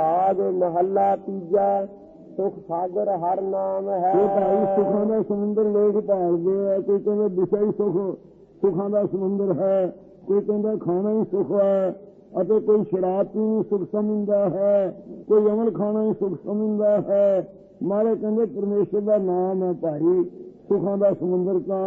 ਰਾਗ ਮਹੱਲਾ ਤੀਜਾ, ਸੁਖ ਸਾਗਰ ਹਰ ਨਾਮ ਹੈ। ਇਹ ਭਾਈ ਸੁਖਾਂ ਦਾ ਸਮੁੰਦਰ ਲੋਕ ਭਾਲਦੇ ਆ, ਕੋਈ ਕਹਿੰਦਾ ਵਿਸ਼ਾ ਹੀ ਸੁਖ, ਸੁਖਾਂ ਦਾ ਸਮੁੰਦਰ ਹੈ, ਕੋਈ ਕਹਿੰਦਾ ਖਾਣਾ ਹੀ ਸੁਖ ਹੈ, ਅਤੇ ਕੋਈ ਸ਼ਰਾਬ ਪੀਣੀ ਸੁਖ ਸਮਝਦਾ ਹੈ, ਕੋਈ ਅਮਲ ਖਾਣਾ ਹੀ ਸੁਖ ਸਮਝਦਾ ਹੈ। ਮਾਰੇ ਕਹਿੰਦੇ ਪਰਮੇਸ਼ਰ ਦਾ ਨਾਮ ਹੈ ਭਾਈ। ਸੁਖਾਂ ਦਾ ਸਮੁੰਦਰ ਤਾਂ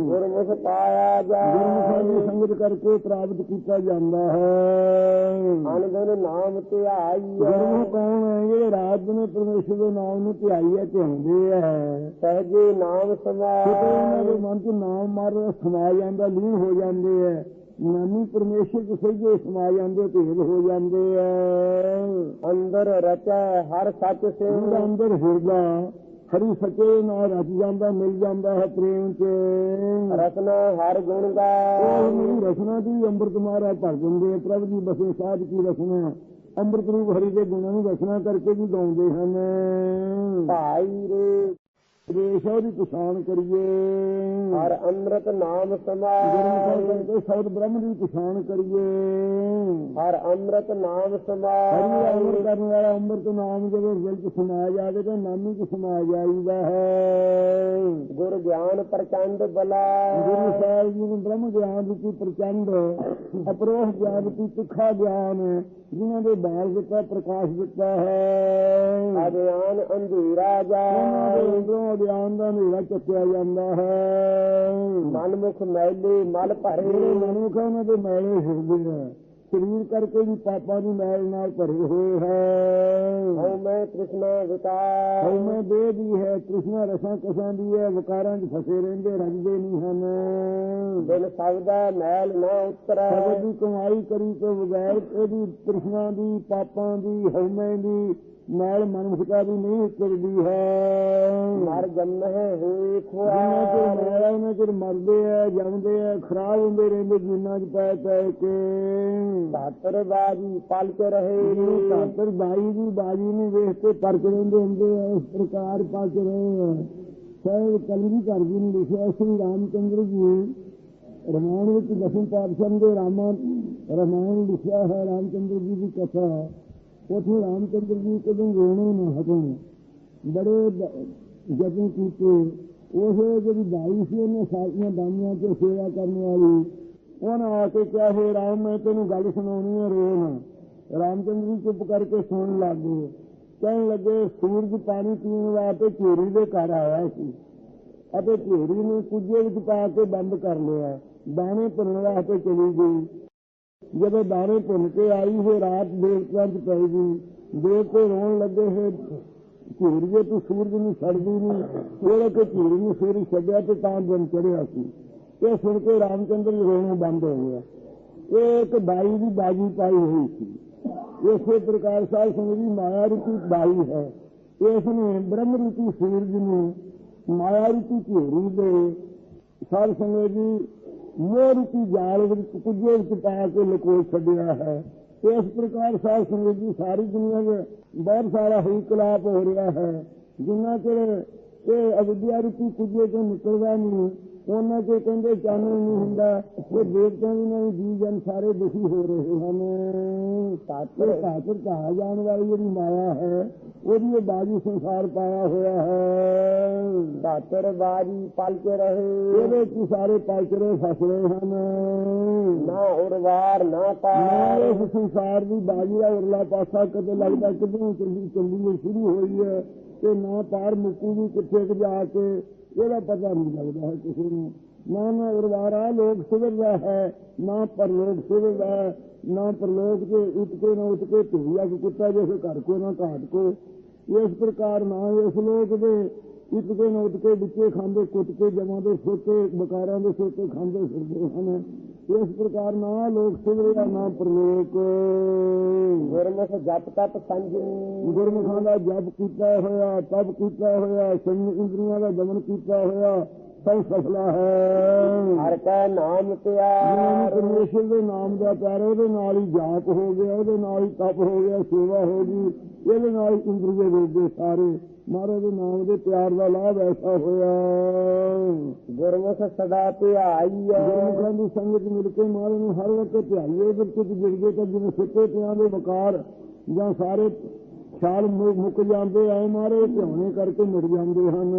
ਗੁਰਮੁਖ ਪਾਇਆ ਗੁਰਮੁਖਾਂ ਦੀ ਸੰਗਤ ਕਰਕੇ ਪ੍ਰਾਪਤ ਕੀਤਾ ਜਾਂਦਾ ਹੈ। ਅਨੰਦਨ ਨਾਮ ਧਿਆਈ ਗੁਰਮੁਖ ਕੌਣ ਹੈ? ਜਿਹੜੇ ਰਾਤ ਦਿਨ ਪਰਮੇਸ਼ਰ ਦੇ ਨਾਮ ਨੂੰ ਧਿਆਈਏ ਧਿਆਉਂਦੇ ਹੈ। ਸਹਜੇ ਨਾਮ ਕਿਤੇ ਉਹਨਾਂ ਦੇ ਸਮਾਏ ਮਨ 'ਚ ਨਾਮ ਮਾਰ ਸਮਾ ਜਾਂਦਾ ਲੀਨ ਹੋ ਜਾਂਦੇ ਐ ਨਾਮੀ ਪਰਮੇਸ਼ਰ ਦੇ ਸਹਿਜੇ ਸਮਾ ਜਾਂਦੇ ਭੇਦ ਹੋ ਜਾਂਦੇ ਐ ਅੰਦਰ ਰਚੈ ਹਰ ਸੱਚ ਸਿੰਘ ਅੰਦਰ ਹਿਰਦਾ ਹਰੀ ਸੱਚੇ ਨਾਲ ਰਚ ਜਾਂਦਾ ਮਿਲ ਜਾਂਦਾ ਹੈ ਪ੍ਰੇਮ 'ਚ। ਰਸਨਾ ਹਰ ਗੁਣ ਉਹ ਦਾ ਮੇਰੀ ਰਸਨਾ ਦੀ ਅੰਮ੍ਰਿਤ ਮਾਰਾ ਭਰ ਦਿੰਦੇ ਪ੍ਰਭ ਦੀ ਬਸੇ ਸਾਧ ਕੀ ਰਸਨਾ। ਅੰਮ੍ਰਿਤ ਰੂਪ ਹਰੀ ਦੇ ਗੁਣਾਂ ਨੂੰ ਰਸਨਾ ਕਰਕੇ ਵੀ ਗਾਉਂਦੇ ਹਨ। ਭਾਈ ਰੇ ਰੇਸ਼ਾ ਦੀ ਪਛਾਣ ਕਰੀਏ। ਹਰ ਅੰਮ੍ਰਿਤ ਨਾਮ ਸਮਾਏ। ਸਬਦ ਬ੍ਰਹਮ ਦੀ ਪਛਾਣ ਕਰੀਏ। ਹਰ ਅੰਮ੍ਰਿਤ ਨਾਮ ਹਰੀ ਸਮਾਏ ਅਮਰ ਕਰਨ ਵਾਲਾ ਅੰਮ੍ਰਿਤ ਨਾਮ ਜਦੋਂ ਦਿਲ ਚ ਸਮਾ ਜਾਵੇ ਤਾਂ ਨਾਮੀ ਚ ਸਮਾ ਜਾਈਦਾ ਹੈ। ਗੁਰ ਗਿਆਨ ਪ੍ਰਚੰਡ ਬਲਾ। ਗੁਰੂ ਸਾਹਿਬ ਜੀ ਨੂੰ ਬ੍ਰਹਮ ਗਿਆਨ ਰੂਪੀ ਪ੍ਰਚੰਡ ਅਪਰੋਹ ਗਿਆਨ ਰੂਪੀ ਤਿੱਖਾ ਗਿਆਨ ਜਿਨ੍ਹਾਂ ਦੇ ਬਾਲ ਦਿੱਤਾ ਪ੍ਰਕਾਸ਼ ਦਿੱਤਾ ਹੈ। ਅਗਿਆਨ ਅੰਧੇਰਾ ਦੇ ਜਾਏ ਗਿਆਨ ਦਾ ਹਨੇਰਾ ਚੱਕਿਆ ਜਾਂਦਾ ਹੈ। ਮਨਮੁਖ ਮੈਲੇ ਮਲ ਭਰੇ। ਮਨੁੱਖ ਆ, ਉਹਨਾਂ ਦੇ ਮੈਲੇ ਹਿਰਦੇ ਆ। ਸਰੀਰ ਕਰਕੇ ਵੀ ਪਾਪਾਂ ਦੀ ਮੈਲ ਨਾਲ ਭਰੇ ਹੋਏ ਹੈ। ਹਉ ਮੈਂ ਕ੍ਰਿਸ਼ਨ ਵਿਕਾਰ। ਹਉਮੈ ਦੇਹ ਦੀ ਹੈ ਕ੍ਰਿਸ਼ਨਾ ਰਸਾਂ ਕਸਾਂ ਦੀ ਹੈ ਵਿਕਾਰਾਂ 'ਚ ਫਸੇ ਰਹਿੰਦੇ ਰੱਜਦੇ ਨਹੀਂ ਹਨ। ਬਿਨ ਸਬਦਾ ਮੈਲ ਨਾ ਉਤਰੈ। ਸਬਦ ਦੀ ਕਮਾਈ ਕਰੀ ਤੋਂ ਬਗੈਰ ਇਹਦੀ ਕ੍ਰਿਸ਼ਨਾ ਦੀ ਪਾਪਾਂ ਦੀ ਹਉਮੈ ਦੀ ਮੈਲ ਮਨੁੱਖਤਾ ਦੀ ਨਹੀਂ ਉਤਰਦੀ ਹੈ। ਮਰ ਜੰਮਹਿ ਹੋਏ ਜਿੰਨਾ ਚਿਰ ਖੁਆਰ ਮੈਲ ਹੈ, ਉਹਨਾਂ ਚਿਰ ਮਰਦੇ ਆ ਜੰਮਦੇ ਆ ਖਰਾਬ ਹੁੰਦੇ ਰਹਿੰਦੇ ਜਿੰਨਾ 'ਚ ਪੈ ਪੈ ਕੇ। ਧਾਤਰ ਬਾਜੀ ਪਲਕ ਰਹੇ। ਕਾਤਰ ਬਾਈ ਦੀ ਬਾਜੀ ਨੂੰ ਵੇਖ ਕੇ ਪਰਖ ਰਹਿੰਦੇ ਹੁੰਦੇ ਆ ਇਸ ਪ੍ਰਕਾਰ ਪਰਖ ਰਹੇ ਆ। ਸਾਹਿਬ ਕਲਗੀ ਘਰ ਜੀ ਨੇ ਲਿਖਿਆ ਸ੍ਰੀ ਰਾਮਚੰਦਰ ਜੀ ਰਮਾਇਣ ਵਿੱਚ ਦਸਮ ਪਾਤਸ਼ਾਹ ਦੇ ਰਾਮਾ ਰਮਾਇਣ ਲਿਖਿਆ ਹੈ ਰਾਮਚੰਦਰ ਜੀ ਦੀ ਕਥਾ। ਉੱਥੇ ਰਾਮਚੰਦਰ ਜੀ ਕਦੋਂ ਰੋਣੇ ਨਾ ਹਟਣ ਬੜੇ ਜਤਨ ਕੀਤੇ। ਉਹ ਜਿਹੜੀ ਬਾਈ ਸੀ, ਉਹਨੇ ਸਾਰੀਆਂ ਦਾਨੀਆਂ ਤੇ ਸੇਵਾ ਕਰਨ ਵਾਲੀ। ਉਹਨਾਂ ਆ ਕੇ ਕਿਹਾ, ਹੈ ਰਾਮ, ਮੈਂ ਤੈਨੂੰ ਗੱਲ ਸੁਣਾਉਣੀ ਹੈ ਰੋ ਨਾ। ਰਾਮਚੰਦਰ ਜੀ ਚੁੱਪ ਕਰਕੇ ਸੁਣਨ ਲੱਗੇ ਕਹਿਣ ਲੱਗੇ, ਸੂਰਜ ਪਾਣੀ ਪੀਣ ਵਾਸਤੇ ਝੇਰੀ ਦੇ ਘਰ ਆਇਆ ਸੀ ਅਤੇ ਝੇਰੀ ਨੂੰ ਕੁੱਜੇ ਵਿੱਚ ਪਾ ਕੇ ਬੰਦ ਕਰ ਲਿਆ। ਦਾਣੇ ਭਰਨ ਵਾਸਤੇ ਚਲੀ ਗਈ। ਜਦੋਂ ਦਾਣੇ ਭੁੰਨ ਕੇ ਆਈ ਹੋ ਰਾਤ ਦੇਵਤਿਆਂ ਚ ਪੈ ਗਈ ਦੇਵਤੇ ਰੋਣ ਲੱਗੇ, ਹੈ ਝੀਰੀਏ ਤੂੰ ਸੂਰਜ ਨੂੰ ਛੱਡਦੀ ਨਹੀਂ ਜਿਹੜਾ ਕਿ ਝੀਰੀ ਨੂੰ ਸੂਰਜ ਛੱਡਿਆ ਤੇ ਤਾਂ ਦਿਨ ਚੜਿਆ ਸੀ। ਇਹ ਸੁਣ ਕੇ ਰਾਮਚੰਦਰ ਰੋਣੋਂ ਬੰਦ ਹੋ ਗਿਆ। ਇਹ ਇੱਕ ਬਾਈ ਦੀ ਬਾਜੀ ਪਾਈ ਹੋਈ ਸੀ। ਇਸੇ ਪ੍ਰਕਾਰ ਸਾਹਿਬ ਸਿੰਘ ਦੀ ਮਾਇਆ ਰੂਪੀ ਬਾਈ ਹੈ। ਇਸ ਨੇ ਬ੍ਰਹਮ ਰੂਪੀ ਸੂਰਜ ਨੂੰ ਮਾਇਆ ਰੂਪੀ ਝੂਰੀ ਦੇ। ਸਾਧ ਸੰਗਤ ਜੀ ਮੋਹ ਰੂਪੀ ਜਾਲ ਵਿੱਚ ਕੁੱਜੇ ਵਿੱਚ ਪਾ ਕੇ ਲਕੋ ਛੱਡਿਆ ਹੈ। ਇਸ ਪ੍ਰਕਾਰ ਸਾਧ ਸੰਗਤ ਜੀ ਸਾਰੀ ਦੁਨੀਆ ਵਿੱਚ ਬਹੁਤ ਸਾਰਾ ਇਨਕਲਾਬ ਹੋ ਰਿਹਾ ਹੈ। ਜਿੰਨਾ ਚਿਰ ਇਹ ਅਵਿਦਿਆ ਰੂਪੀ ਕੁੱਜੇ ਤੋਂ ਨਿਕਲਦਾ ਨਹੀਂ ਉਹਨਾਂ ਦੇ ਕਹਿੰਦੇ ਚਾਨਣ ਨਹੀਂ ਹੁੰਦਾ ਉਹ ਦੇਵਤਿਆਂ ਵੀ ਨਹੀਂ ਜੀ ਜਨ ਸਾਰੇ ਦੁਖੀ ਹੋ ਰਹੇ ਹਨ। ਤਾਤਰ ਤਾਤਰ ਕਹਾ ਜਾਣ ਵਾਲੀ ਜਿਹੜੀ ਮਾਇਆ ਹੈ ਉਹਦੀ ਇਹ ਬਾਜੀ ਸੰਸਾਰ ਪਾਇਆ ਹੋਇਆ ਹੈ। ਧਾਤਰ ਬਾਜੀ ਪਲਕ ਰਹੇ। ਇਹਦੇ ਚ ਸਾਰੇ ਪਾਚਰੇ ਫਸ ਰਹੇ ਹਨ। ਨਾ ਉਰਵਾਰ ਨਾ ਪਾਰ ਇਸ ਸੰਸਾਰ ਦੀ ਬਾਜੀ ਦਾ ਉਰਲਾ ਪਾਸਾ ਕਦੇ ਲੱਗਦਾ ਕਿਦੋਂ ਚੱਲੀ ਚੱਲੀ ਸ਼ੁਰੂ ਹੋਈ ਹੈ। ਤੇ ਨਾ ਪਾਰ ਮੁੱਕੂਗੀ ਕਿੱਥੇ ਜਾ ਕੇ, ਇਹਦਾ ਪਤਾ ਨਹੀਂ ਲੱਗਦਾ ਹੈ ਕਿਸੇ ਨੂੰ। ਨਾ ਨਾ ਉਰਵਾਰਾ ਲੋਕ ਸਿਵਰਦਾ ਹੈ, ਨਾ ਪਰਲੋਕ ਸਿਵਰਦਾ ਹੈ, ਨਾ ਪਰਲੋਕ ਦੇ ਉੱਠ ਕੇ ਨਾ ਉੱਠ ਕੇ ਧੂਆ ਕਿ ਕੁੱਤਾ ਜੈਸੇ ਘਰ ਕੋ ਨਾ ਘਾਟ ਕੋ। ਇਸ ਪ੍ਰਕਾਰ ਨਾ ਇਸ ਲੋਕ ਦੇ ਉੱਠ ਕੇ ਨਾ ਉੱਠ ਕੇ ਵਿੱਚੇ ਖਾਂਦੇ ਕੁੱਟ ਕੇ ਜਮਾਂ ਦੇ ਸੋਤੇ ਬਕਾਰਾਂ ਦੇ ਸੋਤੇ ਖਾਂਦੇ ਫਿਰਦੇ ਹਨ। ਇਸ ਪ੍ਰਕਾਰ ਨਾ ਲੋਕ ਸਿਵਰਿਆ ਨਾ ਪਰਲੋਕ ਗੁਰਮੁਖ ਜਪ ਤਪ ਸੰਜਮੀ ਗੁਰਮੁਖਾਂ ਦਾ ਜਪ ਕੀਤਾ ਹੋਇਆ ਤਪ ਕੀਤਾ ਹੋਇਆ ਸੰਗ ਇੰਦਰੀਆਂ ਦਾ ਦਮਨ ਕੀਤਾ ਹੋਇਆ ਸਭ ਸਫਲਾ ਹੈ। ਹਰ ਕੈ ਨਾਮ ਪਿਆਰ। ਪਰਮੇਸ਼ਰ ਦੇ ਨਾਮ ਦਾ ਪਿਆਰ ਉਹਦੇ ਨਾਲ ਹੀ ਜਾਪ ਹੋ ਗਿਆ ਉਹਦੇ ਨਾਲ ਹੀ ਤਪ ਹੋ ਗਿਆ ਸੇਵਾ ਹੋ ਗਈ ਇਹਦੇ ਨਾਲ ਹੀ ਇੰਦਰੀਏ ਵੇਦੇ ਸਾਰੇ। ਮਹਾਰਾਜ ਦੇ ਨਾਮ ਦੇ ਪਿਆਰ ਦਾ ਲਾਭ ਐਸਾ ਹੋਇਆ। ਗੁਰਮੁਖ ਸਦਾ ਧਿਆਈ ਗੁਰਮੁਖਾਂ ਦੀ ਸੰਗਤ ਮਿਲ ਕੇ ਮਹਾਰਾਜ ਨੂੰ ਹਰ ਵਕਤ ਧਿਆਈਏ ਵਿੱਚ ਗਿਰਗੇ ਤਾਂ ਜਿਵੇਂ ਸੁੱਤੇ ਪਿਆਂ ਦੇ ਵਕਾਰ ਜਾਂ ਸਾਰੇ ਖਿਆਲ ਮੁੱਕ ਜਾਂਦੇ ਐ ਮਾਰੇ ਧਿਆਉਣੇ ਕਰਕੇ ਮਿਟ ਜਾਂਦੇ ਹਨ।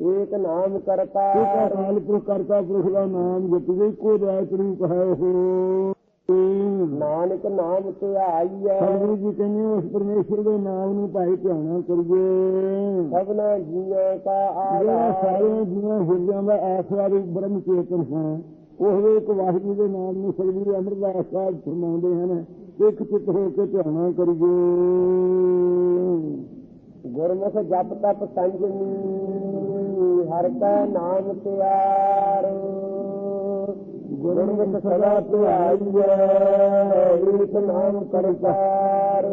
ਏਕ ਨਾਮ ਕਰਤਾ। ਅਕਾਲ ਪੁਰਖ ਕਰਤਾ ਪੁਰਖ ਦਾ ਨਾਮ ਜਪਦੇ ਕੋ ਰਾਇਤ ਰੂਪ ਹੈ ਉਹ। ਨਾਨਕ ਨਾਮ ਤੇ ਆਈਐ ਸਤਿਗੁਰੂ ਜੀ ਕਹਿੰਦੇ ਉਸ ਪਰਮੇਸ਼ਰ ਦੇ ਨਾਮ ਨੂੰ ਭਾਈ ਧਿਆਨਾ ਕਰੀਏ। ਸਭਨਾ ਜੀਵਾਂ ਜਿਹੜਾ ਆਧਾਰ। ਸਾਰੇ ਜੀਵਾਂ ਹਿਰਦਿਆਂ ਦਾ ਆਸਰਾ ਬ੍ਰਹਮ ਚੇਤਨ ਹੈ ਉਹ ਇੱਕ ਵਾਹਿਗੁਰੂ ਦੇ ਨਾਮ ਨੂੰ ਸਤਿਗੁਰੂ ਅਮਰਦਾਸ ਸਾਹਿਬ ਫਰਮਾਉਂਦੇ ਹਨ ਇੱਕ ਚਿੱਤ ਹੋ ਕੇ ਧਿਆਨਾ ਕਰੀਏ। ਗੁਰਮੁਖ ਜਪ ਤਪ ਸੰਜਮੀ ਹਰ ਕਾ ਨਾਮ ਤਿਆਰ ਗੁਰਮੁਖ ਸਦਾ ਧਿਆਈਐ, ਏਕ ਨਾਮ ਕਰਤਾਰ।